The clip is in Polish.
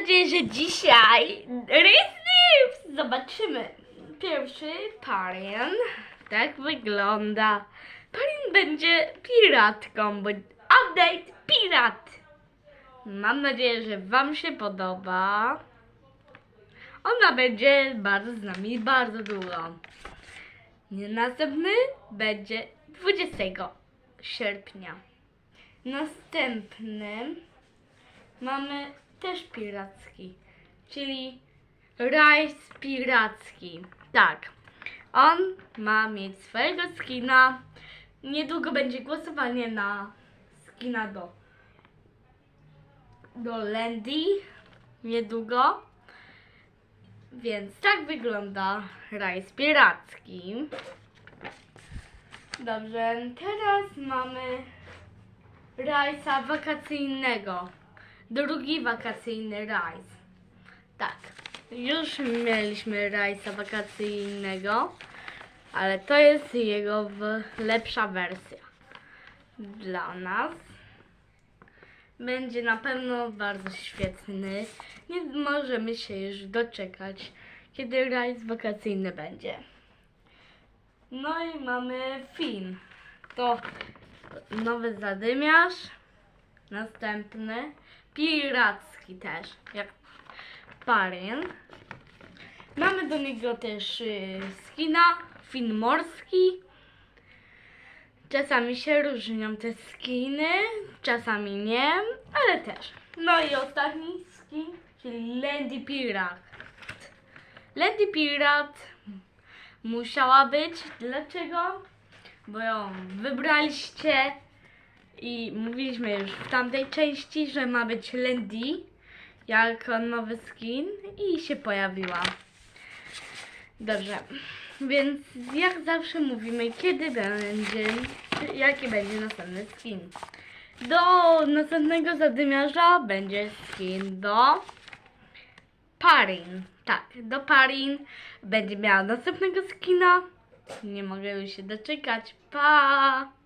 nadzieję, że dzisiaj Rysny zobaczymy. Pierwszy Parian. Tak wygląda. Parian będzie piratką, bo update pirat. Mam nadzieję, że Wam się podoba. Ona będzie bardzo z nami bardzo długo. Następny będzie 20 sierpnia. Następny mamy też piracki, czyli rajs piracki. Tak, on ma mieć swojego skina. Niedługo będzie głosowanie na skina do, do Landy. Niedługo. Więc tak wygląda rajs piracki. Dobrze, teraz mamy rajsa wakacyjnego. Drugi wakacyjny rajs. Tak, już mieliśmy rajsa wakacyjnego, ale to jest jego lepsza wersja. Dla nas będzie na pewno bardzo świetny. Nie możemy się już doczekać, kiedy rajs wakacyjny będzie. No i mamy film. To nowy zadymiarz. Następny. Piracki też, jak Parien. Mamy do niego też y, skina, fin morski. Czasami się różnią te skiny, czasami nie, ale też. No i ostatni skin, czyli Landy Pirat. Landy Pirat musiała być. Dlaczego? Bo ją wybraliście i mówiliśmy już w tamtej części, że ma być Landy jako nowy skin i się pojawiła. Dobrze, więc jak zawsze mówimy, kiedy będzie, jaki będzie następny skin. Do następnego zadymiarza będzie skin do Parin. Tak, do Parin będzie miała następnego skina. Nie mogę już się doczekać. Pa!